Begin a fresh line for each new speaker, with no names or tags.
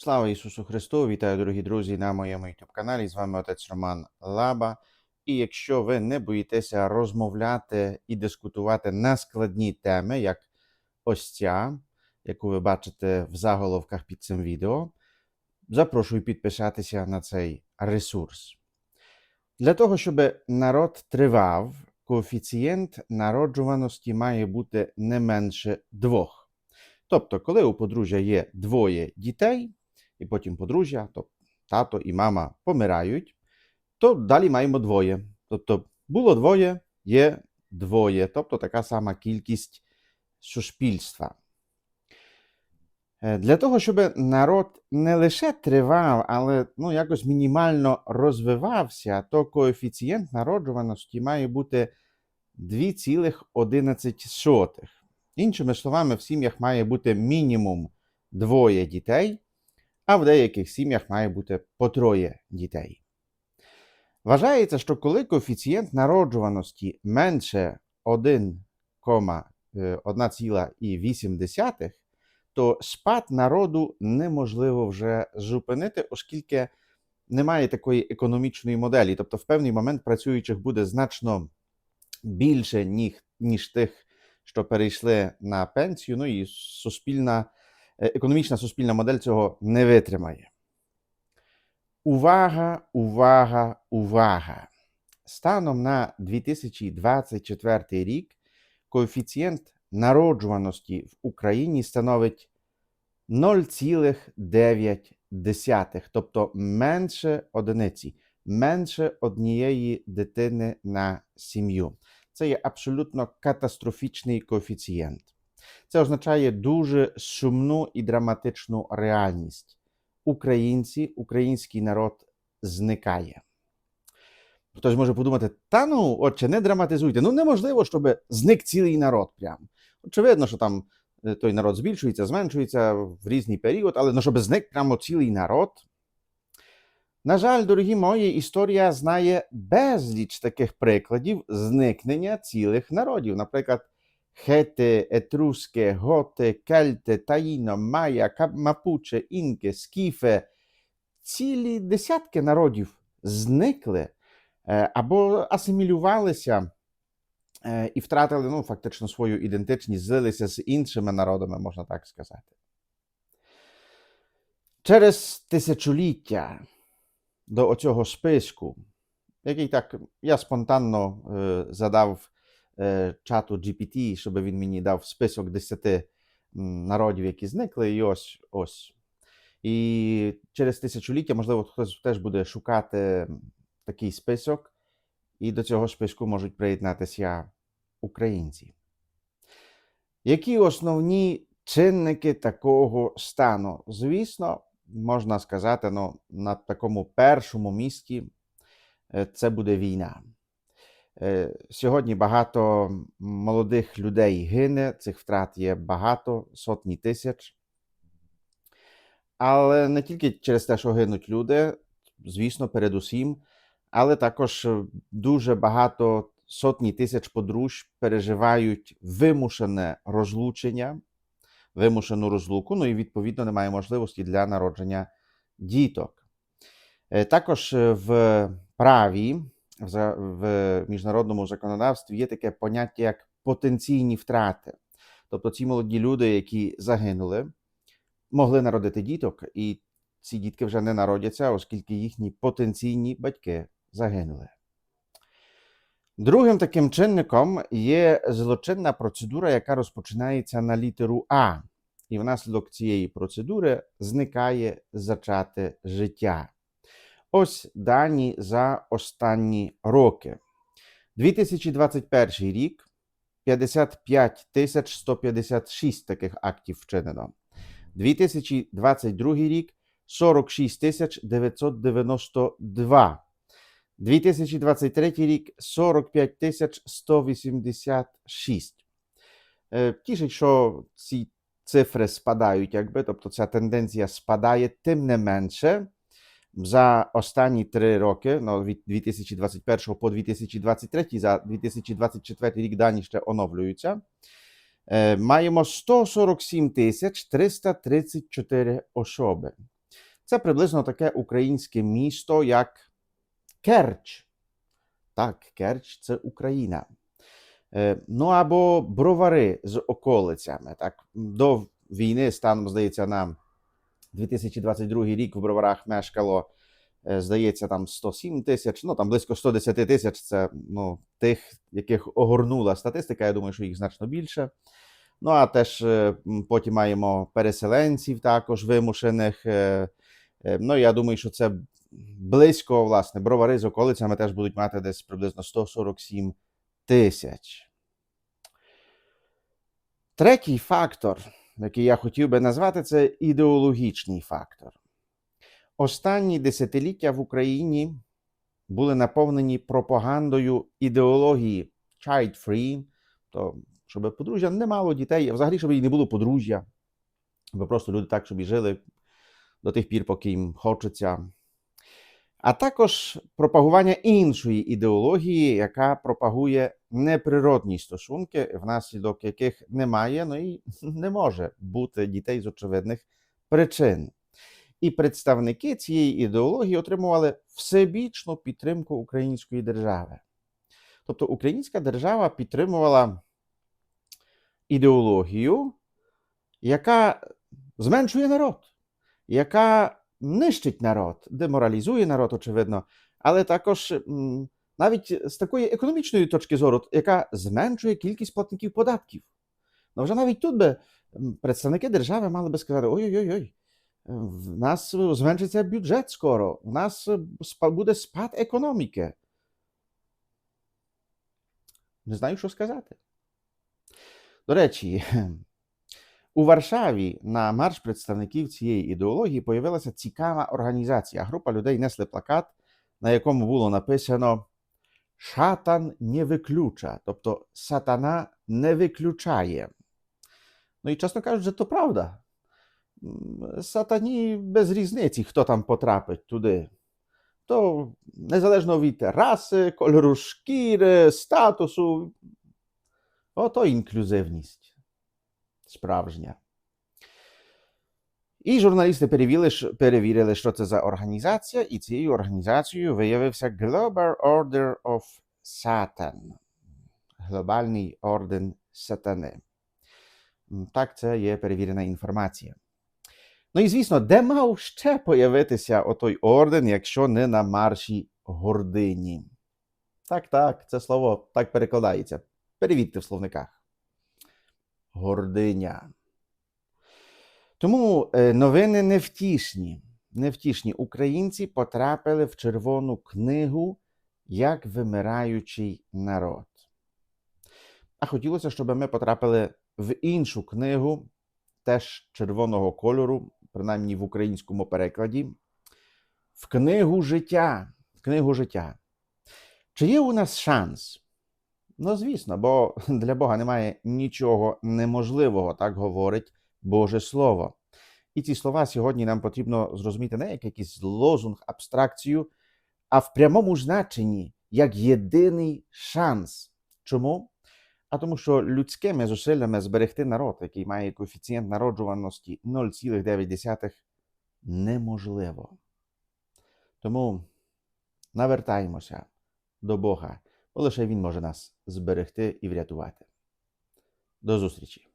Слава Ісусу Христу! Вітаю, дорогі друзі, на моєму youtube каналі. З вами отець Роман Лаба. І якщо ви не боїтеся розмовляти і дискутувати на складні теми, як ось ця, яку ви бачите в заголовках під цим відео, запрошую підписатися на цей ресурс. Для того, щоб народ тривав, коефіцієнт народжуваності має бути не менше двох. Тобто, коли у подружжя є двоє дітей, і потім подружжя, тобто тато і мама помирають, то далі маємо двоє. Тобто було двоє, є двоє, тобто така сама кількість суспільства. Е, Для того, щоб народ не лише тривав, але ну, якось мінімально розвивався, то коефіцієнт народжуваності має бути 2,11. Іншими словами, в сім'ях має бути мінімум двоє дітей, а в деяких сім'ях має бути по троє дітей. Вважається, що коли коефіцієнт народжуваності менше 1,8, то спад народу неможливо вже зупинити, оскільки немає такої економічної моделі. Тобто, в певний момент працюючих буде значно більше, ніж, тих, що перейшли на пенсію, ну і суспільна, е, економічна суспільна модель цього не витримає. Увага, увага, увага! Станом на 2024 рік коефіцієнт народжуваності в Україні становить 0,9, тобто менше одиниці, менше однієї дитини на сім'ю. Це є абсолютно катастрофічний коефіцієнт. Це означає дуже сумну і драматичну реальність. Українці, український народ зникає. Хтось може подумати, та ну, отче, не драматизуйте. Ну неможливо, щоб зник цілий народ. Прям. Очевидно, що там е, той народ збільшується, зменшується в різний період, але ну, щоб зник прямо цілий народ. На жаль, дорогі мої, історія знає безліч таких прикладів зникнення цілих народів. Наприклад, хети, етруски, готи, кельти, таїно, майя, мапуче, інки, скіфи. Цілі десятки народів зникли е, або асимілювалися е, і втратили ну, фактично свою ідентичність, злилися з іншими народами, можна так сказати. Через тисячоліття до оцього списку, який так я спонтанно е, задав чату GPT, щоб він мені дав список 10 народів, які зникли, і ось ось. І через тисячоліття, можливо, хтось теж буде шукати такий список, і до цього списку можуть приєднатися українці. Які основні чинники такого стану? Звісно, можна сказати, ну, на такому першому місці е, це буде війна. Е, Сьогодні багато молодих людей гине, цих втрат є багато, сотні тисяч. Але не тільки через те, що гинуть люди, звісно, передусім, але також е, дуже багато сотні тисяч подружжя переживають вимушене розлучення, вимушену розлуку, ну і відповідно немає можливості для народження діток. Е, Також в праві, в міжнародному законодавстві є таке поняття як потенційні втрати. Тобто ці молоді люди, які загинули, могли народити діток, і ці дітки вже не народяться, оскільки їхні потенційні батьки загинули. Другим таким чинником є злочинна процедура, яка розпочинається на літеру А, і внаслідок цієї процедури зникає зачате життя. Ось дані за останні роки. 2021 рік 55 156 таких актів вчинено. 2022 рік 46 992. 2023 рік 45 186. Е, Тішить, що ці цифри спадають, якби, тобто ця тенденція спадає, тим не менше. За останні три роки, ну, від 2021 по 2023, за 2024 рік дані ще оновлюються. Е, маємо 147 тисяч 334 особи. Це приблизно таке українське місто, як Керч. Так, Керч це Україна. Е, Ну або бровари з околицями. Так, до війни, станом, здається, на 2022 рік в броварах мешкало, е, здається, там 107 тисяч, ну там близько 110 тисяч. Це ну, тих, яких огорнула статистика. Я думаю, що їх значно більше. Ну а теж е, потім маємо переселенців також вимушених. е, Ну, я думаю, що це близько, власне, бровари з околицями теж будуть мати десь приблизно 147 тисяч. Третій фактор, який я хотів би назвати, це ідеологічний фактор. Останні десятиліття в Україні були наповнені пропагандою ідеології child-free, то щоб подружжя не мало дітей, а взагалі, щоб і не було подружжя, бо просто люди так собі жили до тих пір, поки їм хочеться. А також пропагування іншої ідеології, яка пропагує неприродні стосунки, внаслідок яких немає, ну і не може бути дітей з очевидних причин. І представники цієї ідеології отримували всебічну підтримку української держави. Тобто українська держава підтримувала ідеологію, яка зменшує народ, яка нищить народ, деморалізує народ, очевидно, але також навіть з такої економічної точки зору, яка зменшує кількість платників податків. Ну вже навіть тут би представники держави мали би сказати: ой-ой-ой, в нас зменшиться бюджет скоро, в нас е, буде спад економіки. Не знаю, що сказати. До речі, у Варшаві на марш представників цієї ідеології появилася цікава організація. Група людей несли плакат, на якому було написано Шатан не виключа, тобто сатана не виключає. Ну і чесно кажучи, то правда. Сатані без різниці, хто там потрапить туди. То незалежно від раси, кольору шкіри, статусу. Ото інклюзивність справжня. І журналісти перевірили, що- це за організація, і цією організацією виявився Global Order of Satan. Глобальний орден сатани. Так, це є перевірена інформація. Ну і звісно, де мав ще появитися отой орден, якщо не на марші гордині? Так, так, це слово так перекладається. Перевірте в словниках. Гординя. Тому е, новини невтішні. Невтішні. Українці потрапили в Червону книгу як вимираючий народ. А хотілося, щоб ми потрапили в іншу книгу, теж червоного кольору, принаймні в українському перекладі, в книгу життя. В книгу життя. Чи є у нас шанс? Ну, звісно, бо для Бога немає нічого неможливого, так говорить Боже Слово. І ці слова сьогодні нам потрібно зрозуміти не як якийсь лозунг, абстракцію, а в прямому значенні як єдиний шанс. Чому? А тому, що людськими зусиллями зберегти народ, який має коефіцієнт народжуваності 0,9, неможливо. Тому навертаємося до Бога, бо лише Він може нас зберегти і врятувати. До зустрічі!